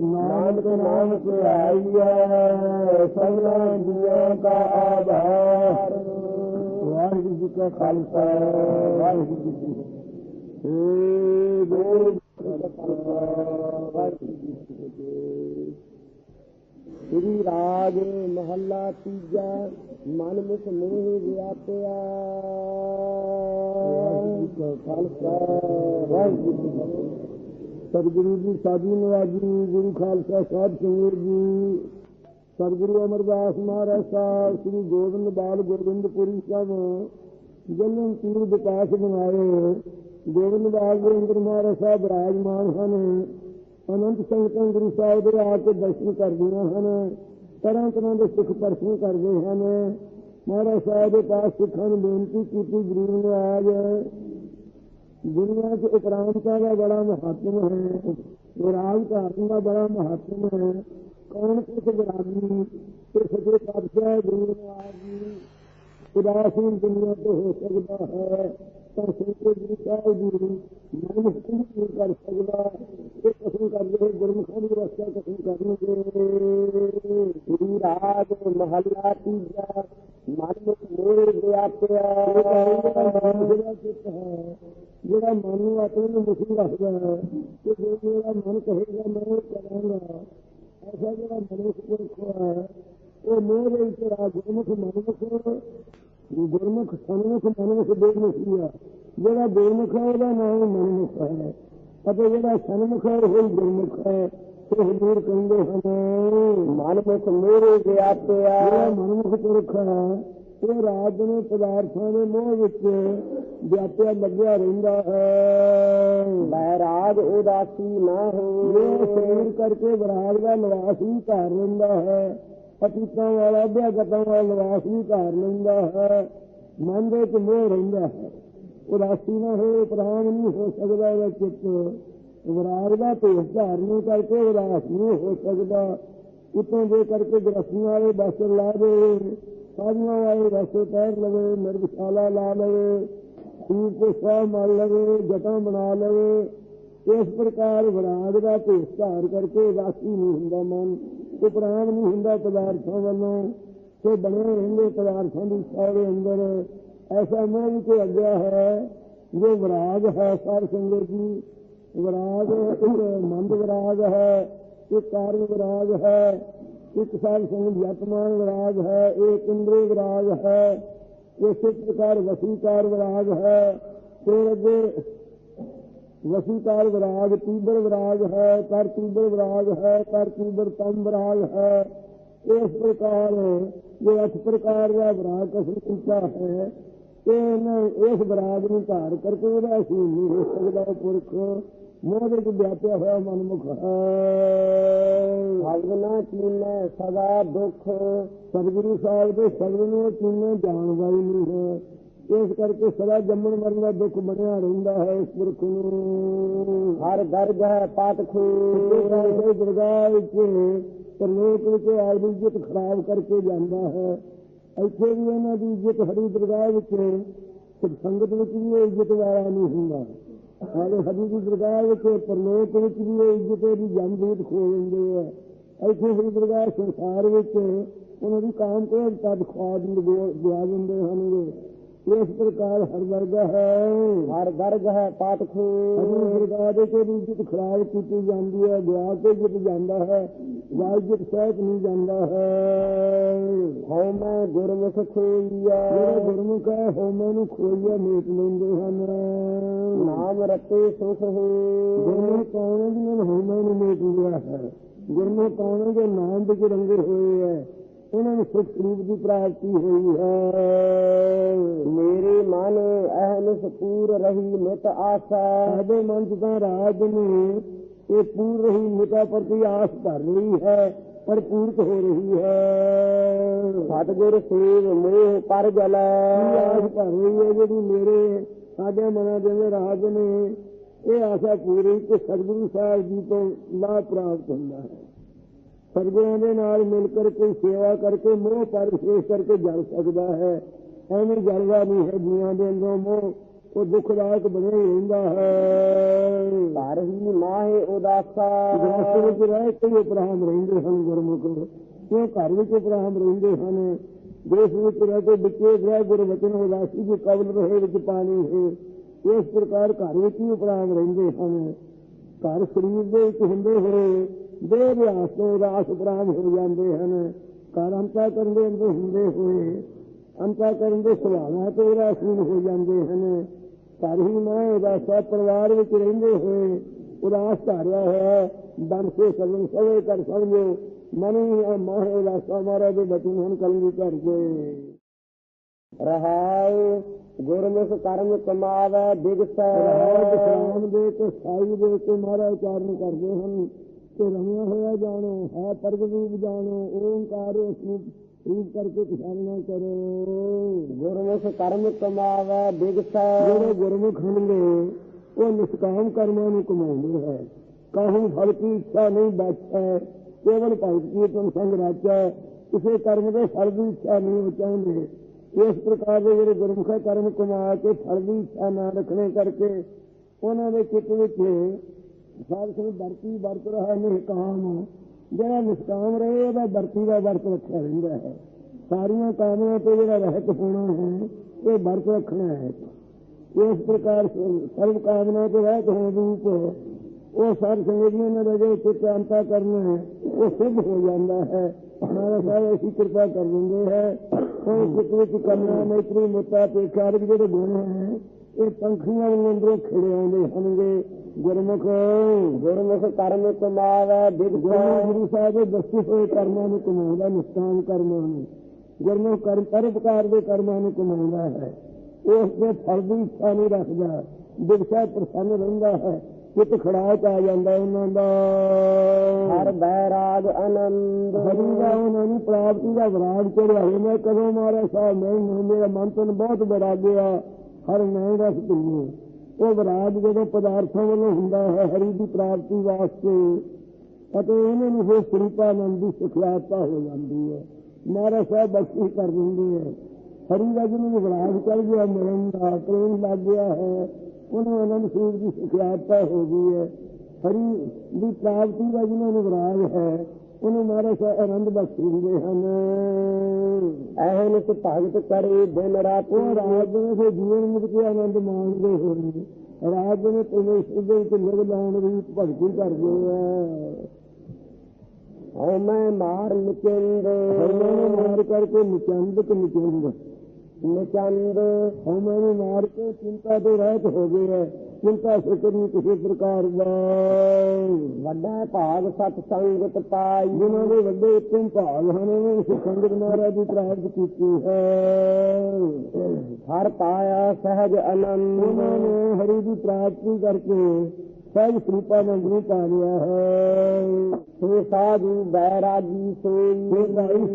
ਨਾਨਕ ਨਾਮ ਧਿਆਈਐ, ਸਭਨਾ ਜੀਵਾਂ ਕਾ ਆਧਾਰ। ਵਾਹਿਗੁਰੂ ਜੀ ਕਾ ਖਾਲਸਾ, ਵਾਹਿਗੁਰੂ ਜੀ ਕੀ ਫਤਿਹ। ਏ ਗੁਰੂ ਸ੍ਰੀ ਰਾਗ ਮਹੱਲਾ ਤੀਜਾ, ਮਨ ਮੁਖ ਮੋਹ ਵਿਆਪਿਆ। ਖਾਲਸਾ, ਵਾਹਿਗੁਰੂ ਸਤਿਗੁਰੂ ਜੀ ਸਾਧੂ ਨਵਾਜੀ ਗੁਰੂ ਖਾਲਸਾ ਸਾਹਿਬ ਸਿੰਘ ਜੀ, ਸਤਿਗੁਰੂ ਅਮਰਦਾਸ ਮਹਾਰਾਜ ਸਾਹਿਬ, ਸ੍ਰੀ ਗੋਬਿੰਦ ਬਾਲ ਗੋਬਿੰਦਪੁਰੀ ਸਾਹਿਬ ਜਨਮ ਤੀਰ ਵਿਕਾਸ ਬਣਾਏ। ਗੋਬਿੰਦ ਬਾਲ ਦੇ ਮਹਾਰਾਜ ਸਾਹਿਬ, ਬਿਰਾਜਮਾਨ ਹਨ। ਅਨੰਤ ਸੰਗਤਾਂ ਗੁਰੂ ਸਾਹਿਬ ਦੇ ਆ ਕੇ ਦਰਸ਼ਨ ਕਰਦੀਆਂ ਹਨ, ਤਰ੍ਹਾਂ ਤਰ੍ਹਾਂ ਦੇ ਸੁਖ ਪਰਸਨ ਕਰਦੇ ਹਨ। ਮਹਾਰਾਜ ਸਾਹਿਬ ਦੇ ਪਾਸ ਸਿੱਖਾਂ ਨੂੰ ਬੇਨਤੀ ਕੀਤੀ ਗਰੀਬ ਨਵਾਜ ਦੁਨੀਆ 'ਚ ਉਪਰਾਂਤਾ ਦਾ ਬੜਾ ਮਹੱਤਵ ਹੈ ਵਿਰਾਗ ਧਾਰਨ ਦਾ ਬੜਾ ਮਹੱਤਵ ਹੈ। ਕੌਣ ਕਿਸ ਵਿਰਾਗੀ? ਤੇ ਸੱਚੇ ਪਾਤਸ਼ਾਹ ਗੁਰੂ ਨਾਨਕ ਜੀ, ਉਦਾਸੀਨ ਦੁਨੀਆ ਤੋਂ ਹੋ ਸਕਦਾ ਹੈ। ਪਰ ਸੱਚੇ ਗੁਰੂ ਸਾਹਿਬ ਜੀ ਮਨ ਹੁਕਮ ਨਹੀਂ ਕਰ ਸਕਦਾ ਇਹ ਕਸਮ ਕਰਦੇ ਗੁਰਮੁਖਾਂ ਦੀ ਰਸਤਾ ਕਸਮ ਕਰਨਗੇ ਸ੍ਰੀ ਰਾਗ ਮਹੱਲਾ ਤੀਜਾ ਮਨ ਮੁਖ ਮੋਹ ਵਿਆਪਿਆ ਜਿਹੜਾ ਚਿੱਤ ਹੈ ਜਿਹੜਾ ਮਨ ਨੂੰ ਆਪਣੇ ਨੂੰ ਮੁਖੀ ਰੱਖਦਾ ਹੈ ਕਿ ਜੋ ਮੇਰਾ ਮਨ ਕਹੇਗਾ ਮੈਂ ਉਹ ਕਰਾਂਗਾ ਐਸਾ ਜਿਹੜਾ ਮਨੁੱਖ ਪੁਰਖ ਹੈ ਉਹ ਮੋਹ ਦੇ ਵਿੱਚ ਆ ਗੁਰਮੁਖ ਮਨੁੱਖ ਗੁਰਮੁਖ ਸਨਮੁਖ ਮਨੁੱਖ ਬੇਮੁਖੀ ਆ। ਜਿਹੜਾ ਬੇਮੁਖ ਹੈ ਉਹਦਾ ਨਾਮ ਮਨੁੱਖ ਹੈ। ਅਤੇ ਜਿਹੜਾ ਸਨਮੁਖ ਹੈ ਉਹ ਗੁਰਮੁਖ ਹੈ। ਉਹ ਹਜ਼ੂਰ ਕਹਿੰਦੇ ਹਨ ਮਨ ਮੁਖ ਮੋਹ ਵਿਆਪਿਆ ਜਿਹੜਾ ਮਨਮੁਖ ਪੁਰਖ ਹੈ ਉਹ ਰਾਤ ਦੇ ਪਦਾਰਥਾਂ ਦੇ ਮੋਹ ਵਿੱਚ ਵਿਆਪਿਆ ਲੱਗਿਆ ਰਹਿੰਦਾ ਹੈ। ਬੈਰਾਗ ਉਦਾਸੀ ਨਾ ਉਹ ਹੋ ਸਰੀਰ ਕਰਕੇ ਵਿਰਾਗ ਦਾ ਨਿਵਾਸ ਵੀ ਧਾਰ ਲੈਂਦਾ ਹੈ। ਅਤੀਤਾਂ ਵਾਲਾ ਅਭਿਆਗਤਾਂ ਵਾਲਾ ਨਿਵਾਸ ਧਾਰ ਲੈਂਦਾ ਹੈ। ਮਨ ਦੇ ਵਿੱਚ ਮੋਹ ਰਹਿੰਦਾ ਹੈ। ਉਦਾਸੀ ਨਾ ਹੋ ਪ੍ਰਾਣ ਨਹੀਂ ਹੋ ਸਕਦਾ ਉਹਦਾ ਚਿੱਤ। ਵਿਰਾਗ ਦਾ ਭੇਸ ਧਾਰਨ ਕਰਕੇ ਉਦਾਸ ਨਹੀਂ ਹੋ ਸਕਦਾ। ਉਤੋਂ ਦੇ ਕਰਕੇ ਗ੍ਰਸਤੀਆਂ ਵਾਲੇ ਬਸ ਲਾ ਦੇ। ਸਾਧੂਆਂ ਵਾਲੇ ਰਸਤੇ ਪੈਰ ਲਵੇ ਮਿਰਗਸ਼ਾਲਾ ਲਾ ਲਵੇ। ਸੂਰ ਕੋ ਸਵਾਹ ਮਲ ਲਵੇ, ਜਟਾਂ ਬਣਾ ਲਵੇ। ਇਸ ਪ੍ਰਕਾਰ ਵਿਰਾਗ ਦਾ ਭੇਸ ਧਾਰ ਕਰਕੇ ਉਦਾਸੀ ਨਹੀਂ ਹੁੰਦਾ ਮਨ। ਤੇ ਨਹੀਂ ਹੁੰਦਾ ਪਦਾਰਥਾਂ ਵੱਲੋਂ, ਤੇ ਬਣੇ ਰਹਿੰਦੇ ਪਦਾਰਥਾਂ ਦੀ ਸਾਰੇ ਅੰਦਰ। ਐਸਾ ਮੋਹ ਵੀ ਤੇ ਅੱਗਿਆ ਹੈ, ਜੋ ਵਿਰਾਗ ਹੈ ਸਾਰ ਸੰਗਤ ਜੀ ਵਿਰਾਗ ਇੱਕ ਮੰਦ ਵਿਰਾਗ ਹੈ, ਇੱਕ ਕਾਰਨ ਵਿਰਾਗ ਹੈ, ਇੱਕ ਸਾਰ ਸੰਗਤ ਯਤਮਾਨ ਵਿਰਾਗ ਹੈ ਇੱਕ ਇੰਦਰੀ ਵਿਰਾਗ ਹੈ ਇਸੇ ਪ੍ਰਕਾਰ ਵਸੀਕਾਰ ਵਿਰਾਗ ਹੈ। ਫਿਰ ਅੱਗੇ ਵਸੀਕਾਰ ਵਿਰਾਗ, ਤੀਬਰ ਵਿਰਾਗ ਹੈ, ਕਰ ਤੀਬਰ ਵਿਰਾਗ ਹੈ, ਕਰ ਤੀਬਰ ਤਮ ਵਿਰਾਗ ਹੈ। ਇਸ ਪ੍ਰਕਾਰ ਇਹ ਅੱਠ ਪ੍ਰਕਾਰ ਦਾ ਵਿਰਾਗ ਕਸਮ ਕੀਤਾ ਹੈ ਤੇ ਇਸ ਵਿਰਾਗ ਨੂੰ ਧਾਰ ਕਰਕੇ ਉਹਦਾ ਅਸੀਮ ਨਹੀਂ ਹੋ ਸਕਦਾ ਉਹ ਪੁਰਖ। ਮੋਹ ਵਿੱਚ ਵਿਆਪਿਆ ਹੋਇਆ ਮਨਮੁਖ ਹੈ। ਭਗਨਾ ਸਦਾ ਦੁਖ, ਸਤਿਗੁਰੂ ਸਾਹਿਬ ਦੇ ਸ਼ਬਦ ਨੂੰ ਚੀਨੇ ਜਾਣ ਵਾਲੀ ਨਹੀਂ ਹੈ। ਇਸ ਕਰਕੇ ਸਦਾ ਜੰਮਣ ਮਰਨ ਦਾ ਦੁੱਖ ਬਣਿਆ ਰਹਿੰਦਾ ਹੈ ਇਸ ਪੁਰਖ ਨੂੰ। ਹਰ ਦਰਗ ਹੈ ਪਾਤ ਖੂ ਇਹ ਦਰਗਾਹ ਵਿੱਚ ਪਰਲੋਕ ਵਿੱਚ ਆਦਮੀ ਇੱਜ਼ਤ ਖਰਾਬ ਕਰਕੇ ਜਾਂਦਾ ਹੈ। ਇੱਥੇ ਵੀ ਇਹਨਾਂ ਦੀ ਇੱਜ਼ਤ ਹਰੀ ਦਰਗਾਹ ਵਿੱਚ ਸੰਗਤ ਵਿੱਚ ਵੀ ਇਹ ਇੱਜ਼ਤ ਵਾਲਾ ਨਹੀਂ ਹੁੰਦਾ। ਹਾਲੇ ਹਰੀ ਦੀ ਦਰਗਾਹ ਵਿੱਚ ਪਰਲੋਕ ਵਿੱਚ ਵੀ ਇਹ ਇੱਜ਼ਤ ਦੀ ਜੰਮਜੀਤ ਖੋ ਲੈਂਦੇ ਆ। ਇੱਥੇ ਹਰੀ ਦਰਗਾਹ ਸੰਸਾਰ ਵਿੱਚ ਉਹਨਾਂ ਦੀ ਕਾਮ ਕੋਲ ਤਦ ਖਵਾ ਦਿੰਦੇ ਦਿਆ ਦਿੰਦੇ ਹਨ। ਇਸ ਪ੍ਰਕਾਰ ਹਰ ਵਰਗਾ ਹੈ। ਹਰ ਦਰਗ ਹੈ ਪਾਤ ਅਗਲੀ ਖੂਨ ਪ੍ਰਕਾਰ ਦੇ ਕੇ ਵੀ ਜਿਤ ਖਰਾਬ ਕੀਤੀ ਜਾਂਦੀ ਹੈ ਵਿਆਹ ਕੇ ਜਿਤ ਜਾਂਦਾ ਹੈ ਵਾਜ ਜਿਤ ਸਹਿਤ ਨਹੀਂ ਜਾਂਦਾ ਹੈ। ਹਉ ਮੈਂ ਗੁਰਮੁਖ ਖੋਈਆ। ਜਿਹੜੇ ਗੁਰਮੁਖ ਹੈ ਹੋਮੇ ਨੂੰ ਖੋਈਆ ਮੇਟ ਲੈਂਦੇ ਹਨ। ਨਾਮ ਰਤੇ ਸੁਖ ਹੋ। ਗੁਰਮੁਖ ਕੌਣ ਜਿਹਨਾਂ ਹੋਮੇ ਨੂੰ ਮੇਟ ਲਿਆ ਹੈ। ਗੁਰਮੁਖ ਕੌਣ ਜੋ ਨਾਮ ਵਿੱਚ ਰੰਗੇ ਹੋਏ ਹੈ। ਉਹਨਾਂ ਨੂੰ ਸੁਖ ਰੂਪ ਦੀ ਪ੍ਰਾਪਤੀ ਹੋਈ ਹੈ। ਮੇਰੇ ਮਨ ਅਹਨਿਸ ਪੂਰ ਰਹੀ ਨਿਤ ਆਸਾ। ਸਾਡੇ ਮਨ ਤਾਂ ਰਾਜ ਨੇ ਇਹ ਪੂਰ ਰਹੀ ਮਿਟਾ ਪ੍ਰਤੀ ਆਸ ਧਰ ਲਈ ਹੈ, ਪਰ ਪੂਰਤ ਹੋ ਰਹੀ ਹੈ। ਸਤਿਗੁਰ ਸੇਵ ਮੋਹ ਪਰ ਕੀ ਆਸ ਧਰ ਰਹੀ ਹੈ ਜਿਹੜੀ ਮੇਰੇ, ਸਾਡੇ ਮਨਾਂ ਦੇ ਰਾਜ ਨੇ। ਇਹ ਆਸਾ ਪੂਰੀ ਕਿ ਸਤਿਗੁਰੂ ਸਾਹਿਬ ਜੀ ਤੋਂ ਲਾਭ ਪ੍ਰਾਪਤ ਹੁੰਦਾ ਹੈ। ਸਤਿਗੁਰਾਂ ਦੇ ਨਾਲ ਮਿਲ ਕਰ ਕੋਈ ਸੇਵਾ ਕਰਕੇ ਮੋਹ ਪਰ ਵਿਸ਼ੇਸ਼ ਕਰਕੇ ਜਲ ਸਕਦਾ ਹੈ। ਐਵੇਂ ਜਲਦਾ ਨਹੀਂ ਹੈ ਜੀਵਾਂ ਦੇ ਅੰਦਰੋਂ ਮੋਹ ਉਹ ਦੁਖਦਾਇਕ ਬਣਿਆ ਹੀ ਰਹਿੰਦਾ ਹੈ। ਘਰ ਹੀ ਮਾਹੇ ਉਦਾਸਾ। ਗ੍ਰਸਤ ਵਿੱਚ ਰਹਿ ਕੇ ਉਪਰਾਮ ਰਹਿੰਦੇ ਹਨ ਗੁਰਮੁਖ। ਕਿਉਂ ਘਰ ਵਿੱਚ ਉਪਰਾਮ ਰਹਿੰਦੇ ਹਨ? ਦੇਸ਼ ਵਿੱਚ ਰਹਿ ਕੇ ਵਿਚੇ ਰਹਿ ਗੁਰਵਚਨ ਉਦਾਸੀ ਦੀ ਕਬਲ ਰਹੇ ਵਿੱਚ ਪਾਣੀ ਹੈ। ਇਸ ਪ੍ਰਕਾਰ ਘਰ ਵਿੱਚ ਹੀ ਉਪਰਾਮ ਰਹਿੰਦੇ ਹਨ। ਘਰ ਸਰੀਰ ਦੇ ਵਿੱਚ ਹੁੰਦੇ ਹੋਏ ਦੇਹ ਵਿਆਸ ਤੋਂ ਉਦਾਸ ਉਪਰਾਮ ਹੋ ਜਾਂਦੇ ਹਨ। ਘਰ ਅੰਤਾ ਕਰਨ ਦੇ ਅੰਦਰ ਹੁੰਦੇ ਹੋਏ ਅੰਤਾ ਕਰਨ ਦੇ ਸੁਭਾਵਾਂ ਤੋਂ ਹੋ ਜਾਂਦੇ ਹਨ। ਘਰ ਹੀ ਮੈਂ ਉਦਾਸਾ ਪਰਿਵਾਰ ਵਿੱਚ ਰਹਿੰਦੇ ਹੋਏ ਉਦਾਸ ਧਾਰਿਆ ਹੋਇਆ ਬਨ ਸੇ ਸਗਨ ਸਵੇ ਕਰ ਸਮਝੋ ਮਨ ਹੀ ਮਾਹ ਉਦਾਸਾ ਮਾਰਾ ਦੇ ਬਚਨ ਹਨ ਕਲਗੀ ਕਰ ਗਏ ਰਹਾਉ ਗੁਰਮੁਖ ਕਰਮ ਕਮਾਵੈ ਬਿਗਸੈ। ਸ਼ਾਮ ਦੇ ਕੇ ਸਾਈ ਦੇ ਕੇ ਮਾਰਾ ਉਚਾਰਨ ਕਰਦੇ ਹਨ। ਕਿ ਰਮਿਆ ਹੋਇਆ ਜਾਣੋ ਹੈ ਪ੍ਰਗ ਰੂਪ ਜਾਣੋ ਓੰਕਾਰ ਉਸ ਨੂੰ ਰੂਪ ਕਰਕੇ ਪਛਾਣਨਾ ਕਰੋ। ਗੁਰਮੁਖ ਕਰਮ ਕਮਾਵੈ ਬਿਗਸੈ। ਜਿਹੜੇ ਗੁਰਮੁਖ ਹੋਣਗੇ ਉਹ ਨਿਸ਼ਕਾਮ ਕਰਮਾਂ ਨੂੰ ਕਮਾਉਂਦੇ ਹੈ। ਕਾਹੂ ਫਲ ਕੀ ਇੱਛਾ ਨਹੀਂ ਬਚੈ ਕੇਵਲ ਭਗਤ ਕੀਰਤਨ ਸੰਗ ਰਾਚੈ। ਕਿਸੇ ਕਰਮ ਦੇ ਫਲ ਦੀ ਇੱਛਾ ਨਹੀਂ ਚਾਹੁੰਦੇ। ਇਸ ਪ੍ਰਕਾਰ ਦੇ ਜਿਹੜੇ ਗੁਰਮੁਖ ਕਰਮ ਕਮਾ ਕੇ ਫਲ ਦੀ ਇੱਛਾ ਨਾ ਰੱਖਣੇ ਕਰਕੇ ਉਹਨਾਂ ਦੇ ਚਿੱਤ ਵਿੱਚ ਸਾਧ ਸੰਗ ਵਰਤੀ ਵਰਤ ਰਹਾ ਨਿਸ਼ਕਾਮ ਜਿਹੜਾ ਨਿਸ਼ਕਾਮ ਰਹੇ, ਉਹਦਾ ਵਰਤੀ ਦਾ ਵਰਤ ਰੱਖਿਆ ਰਹਿੰਦਾ ਹੈ। ਸਾਰੀਆਂ ਕਾਮਨਾ ਤੋਂ ਜਿਹੜਾ ਰਹਿਤ ਹੋਣਾ ਹੈ, ਇਹ ਵਰਤ ਰੱਖਣਾ ਹੈ। ਇਸ ਪ੍ਰਕਾਰ ਸਰਵ ਕਾਮਨਾ ਤੋਂ ਰਹਿਤ ਹੋਣ ਰੂਪ ਉਹ ਸਾਧ ਸੰਗਤ ਜੀ ਨੇ ਰਜੇ ਚਿੱਤ ਅੰਤਾ ਕਰਨਾ ਹੈ, ਉਹ ਸਿੱਧ ਹੋ ਜਾਂਦਾ ਹੈ। ਮਹਾਰਾਜ ਸਾਹਿਬ, ਅਸੀਂ ਕਿਰਪਾ ਕਰ ਦਿੰਦੇ ਹੈ। ਕੋਈ ਚਿੱਤ ਵਿੱਚ ਕਰਨਾ ਮੈਤਰੀ ਮੁੱਤਾ ਤੇ ਕਾਰਜ ਜਿਹੜੇ ਗੁਣ ਹੈ ਇਹ ਪੰਖੀਆਂ ਦੇ ਅੰਦਰੋਂ ਖਿੜੇ ਆਉਂਦੇ ਹਨਗੇ ਗੁਰਮੁਖ ਗੁਰਮੁਖ ਕਰਮ ਕਮਾਵੈ ਬਿਗਸੈ ਗੁਰੂ ਸਾਹਿਬ ਦੇ ਦੱਸੇ ਹੋਏ ਕਰਮਾਂ ਨੂੰ ਕਮਾਉਂਦਾ ਨਿਸ਼ਕਾਮ ਕਰਮਾਂ ਨੂੰ। ਗੁਰਮੁਖ ਕਰਮ ਪਰ ਪ੍ਰਕਾਰ ਦੇ ਕਰਮਾਂ ਨੂੰ ਕਮਾਉਂਦਾ ਹੈ। ਉਸ ਦੇ ਫਲ ਦੀ ਇੱਛਾ ਨਹੀਂ ਰੱਖਦਾ। ਦਿਵਸਾ ਪ੍ਰਸੰਨ ਰਹਿੰਦਾ ਹੈ। ਚਿੱਤ ਖੜਾ ਚ ਆ ਜਾਂਦਾ ਉਹਨਾਂ ਦਾ। ਹਰ ਬੈਰਾਗ ਆਨੰਦ। ਹਰੀ ਦਾ ਉਹਨਾਂ ਨੂੰ ਪ੍ਰਾਪਤੀ ਦਾ ਵਿਰਾਗ ਚੜਿਆ ਹੋਇਆ ਮੈਂ ਕਦੋਂ ਮਾਰਾ ਸਾਹਿਬ ਮੈਂ ਮੇਰਾ ਮਨ ਤੋਂ ਬਹੁਤ ਵਿਰਾਗਿਆ। ਹਰ ਨੈਣ ਰਸ ਪੀਏ ਉਹ ਵਿਰਾਗ ਜਦੋਂ ਪਦਾਰਥਾਂ ਵੱਲੋਂ ਹੁੰਦਾ ਹੈ, ਹਰੀ ਦੀ ਪ੍ਰਾਪਤੀ ਵਾਸਤੇ, ਅਤੇ ਇਹਨਾਂ ਨੂੰ ਫਿਰ ਸਰੂਪਾਨੰਦ ਦੀ ਸਿਖਿਆਤਾ ਹੋ ਜਾਂਦੀ ਹੈ। ਮਹਾਰਾਜ ਸਾਹਿਬ ਬਖਸ਼ੀ ਕਰ ਦਿੰਦੇ ਹੈ। ਹਰੀ ਦਾ ਜਿਹਨੂੰ ਵਿਰਾਗ ਚੜ ਗਿਆ, ਮਿਲਣ ਦਾ ਪ੍ਰੇਮ ਲੱਗ ਗਿਆ ਹੈ। ਉਹਨੂੰ ਆਨੰਦ ਸਰੂਪ ਦੀ ਸਿਖਿਆਤਾ ਹੋ ਗਈ ਹੈ। ਹਰੀ ਦੀ ਪ੍ਰਾਪਤੀ ਦਾ ਜਿਹਨਾਂ ਨੂੰ ਵਿਰਾਗ ਹੈ ਉਹਨੂੰ ਸਾਹਿਬ ਆਨੰਦ ਬਖਸ਼ ਦਿੰਦੇ ਹਨ ਐਹਨਿਸ ਭਗਤ ਕਰੇ ਦਿਨ ਰਾਤ ਰਾਜ ਦੇ ਫਿਰ ਜੀਵਨ ਵਿੱਚ ਕੀ ਆਨੰਦ ਮਾਣਦੇ ਹੋਣ। ਰਾਜ ਦੇ ਪਰਮੇਸ਼ਰ ਦੇ ਵਿੱਚ ਲਗ ਲਾਉਣ ਦੀ ਭਗਤੀ ਕਰਦੇ ਆ। ਹਉ ਮੈਂ ਮਾਰ ਨਿਚਿੰਦ ਹਉਮੈ ਨੂੰ ਮਾਰ ਕਰਕੇ ਨਿਚੰਦ ਕਿ ਨਿਚੰਦ ਨਿਚੰਦ ਹਉਮੈ ਨੂੰ ਮਾਰ ਕੇ ਚਿੰਤਾ ਤੋਂ ਰਹਿਤ ਹੋ ਗਏ ਹੈ ਚਿੰਤਾ ਫਿਕਰ ਨਹੀਂ ਕਿਸੇ ਪ੍ਰਕਾਰ ਦਾ। ਵੱਡਾ ਭਾਗ ਸਤ ਸੰਗਤ ਪਾਈ। ਜਿਨ੍ਹਾਂ ਦੇ ਵੱਡੇ ਉੱਤਮ ਭਾਗ ਹਨ, ਉਹਨਾਂ ਨੇ ਸੰਗਤ ਮਹਾਰਾਜ ਦੀ ਪ੍ਰਾਪਤ ਕੀਤੀ ਹੈ। ਹਰ ਪਾਇਆ ਸਹਿਜ ਆਨੰਦ ਉਹਨਾਂ ਨੇ ਹਰੀ ਦੀ ਪ੍ਰਾਪਤੀ ਕਰਕੇ ਸਹਿਜ ਸਰੂਪਾਨੰਦ ਨੂੰ ਗੁਰੂ ਲਿਆ ਹੈ। ਸੇ ਸਾਧੂ, ਬੈਰਾਗੀ ਸੋਈ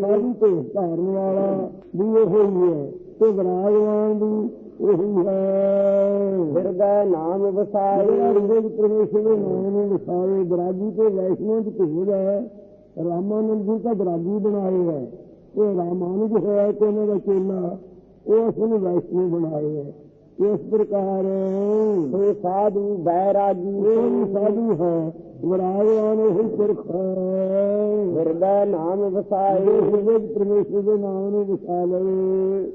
ਸਾਧੂ ਤੇ ਧਾਰਨ ਵਾਲਾ ਵੀ ਉਹ ਹੀ ਹੈ। ਤੇ ਵਿਰਾਜਮਾਨ ਦੀ ਉਹੀ ਹੈ ਹਿਰਦੈ ਨਾਮ ਜਿਹੜਾ ਹਿਰਦੇ ਵਿੱਚ ਪਰਮੇਸ਼ਰ ਦੇ ਨਾਮ ਨੂੰ ਵਿਸਾਰੇ ਬਰਾਗੀ ਤੇ ਵੈਸ਼ਨੋ ਚ ਭੇਦ ਹੈ ਰਾਮਾਨੰਦ ਜੀ ਤਾਂ ਬਰਾਗੀ ਬਣਾਏ ਹੈ ਇਹ ਰਾਮਾਨੁਜ ਹੋਇਆ ਕਿ ਉਹਨਾਂ ਦਾ ਚੇਲਾ ਉਹ ਉਸ ਨੂੰ ਵੈਸ਼ਨੋ ਬਣਾਏ ਹੈ ਇਸ ਪ੍ਰਕਾਰ ਸੇ ਸਾਧੂ ਬੈਰਾਗੀ ਇਹ ਸਾਧੂ ਹੈ। ਵਿਰਾਜਮਾਨ ਉਹੀ ਸਿਰਖ ਹੈ ਨਾਮ ਵਸਾਏ ਵਸਾਈ ਹਿਰਦੇ ਪਰਮੇਸ਼ਰ ਦੇ ਨਾਮ ਨੂੰ ਵਿਸਾ ਲਵੇ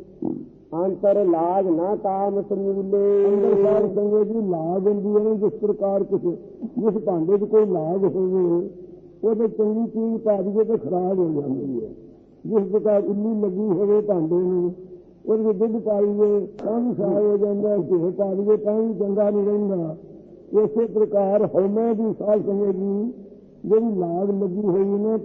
ਅੰਤਰ ਲਾਗ ਨਾ ਤਾਮ ਸਮੂਲੇ। ਅੰਦਰ ਸਾਰ ਸੰਗਤ ਦੀ ਲਾਗ ਹੁੰਦੀ ਹੈ ਜਿਸ ਪ੍ਰਕਾਰ ਕਿਸੇ ਜਿਸ ਭਾਂਡੇ 'ਚ ਕੋਈ ਲਾਗ ਹੋਵੇ ਉਹਦੇ ਚੰਗੀ ਚੀਜ਼ ਪਾ ਦਈਏ ਤੇ ਖਰਾਬ ਹੋ ਜਾਂਦੀ ਹੈ। ਜਿਸ ਪ੍ਰਕਾਰ ਉੱਲੀ ਲੱਗੀ ਹੋਵੇ ਭਾਂਡੇ ਨੂੰ, ਉਹਦੇ ਦੁੱਧ ਪਾਈਏ ਤਾਂ ਵੀ ਖਰਾਬ ਹੋ ਜਾਂਦਾ, ਘਿਓ ਪਾ ਦਈਏ, ਤਾਂ ਵੀ ਚੰਗਾ ਨਹੀਂ ਰਹਿੰਦਾ। ਇਸੇ ਪ੍ਰਕਾਰ ਹਉਮੈ ਦੀ ਸਾਧ ਸੰਗਤ ਦੀ ਜਿਹੜੀ ਲਾਜ ਲੱਗੀ ਹੋਈ ਨੇ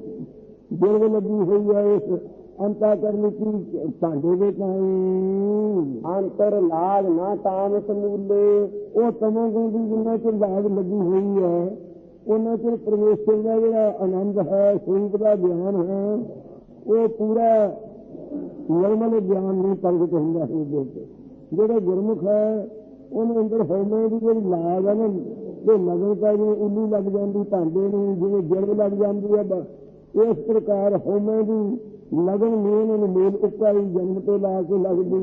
ਦਿਲ ਲੱਗੀ ਹੋਈ ਹੈ, ਇਸ ਅੰਤਾ ਕਰਨੀ ਕੀ ਭਾਂਡੇ ਦੇ ਕਾਈ ਅੰਤਰ ਲਾਗ ਨਾ ਤਾਮ ਸਮੂਲੇ ਉਹ ਤਮੋ ਗੁਣ ਦੀ ਜਿੰਨਾ ਚਿਰ ਲਾਗ ਲੱਗੀ ਹੋਈ ਹੈ, ਉਹਨਾਂ ਚਿਰ ਪਰਮੇਸ਼ਰ ਦਾ ਜਿਹੜਾ ਆਨੰਦ ਹੈ ਸਰੂਪ ਦਾ ਗਿਆਨ ਹੈ, ਉਹ ਪੂਰਾ ਨਿਰਮਲ ਗਿਆਨ ਨਹੀਂ ਪ੍ਰਗਟ ਹੁੰਦਾ ਹੈ ਉਹਦੇ ਤੇ ਗੁਰਮੁਖ ਹੈ, ਉਹਨੇ ਅੰਦਰ ਹੋਮੇ ਦੀ ਜਿਹੜੀ ਲਾਗ ਹੈ ਨਾ ਉਹ ਲਗਨ ਪੈ ਜਿਵੇਂ ਉੱਲੀ ਲੱਗ ਜਾਂਦੀ, ਭਾਂਡੇ ਨੂੰ ਜਿਵੇਂ ਜੜ ਲੱਗ ਜਾਂਦੀ ਹੈ ਇਸ ਪ੍ਰਕਾਰ ਹੋਮੇ ਦੀ ਲਗਨ ਮੇਨ ਨੂੰ ਮੇਲ ਉਪਾਈ ਜਨਮ ਤੋਂ ਲਾ ਕੇ ਲੱਗਦੀ।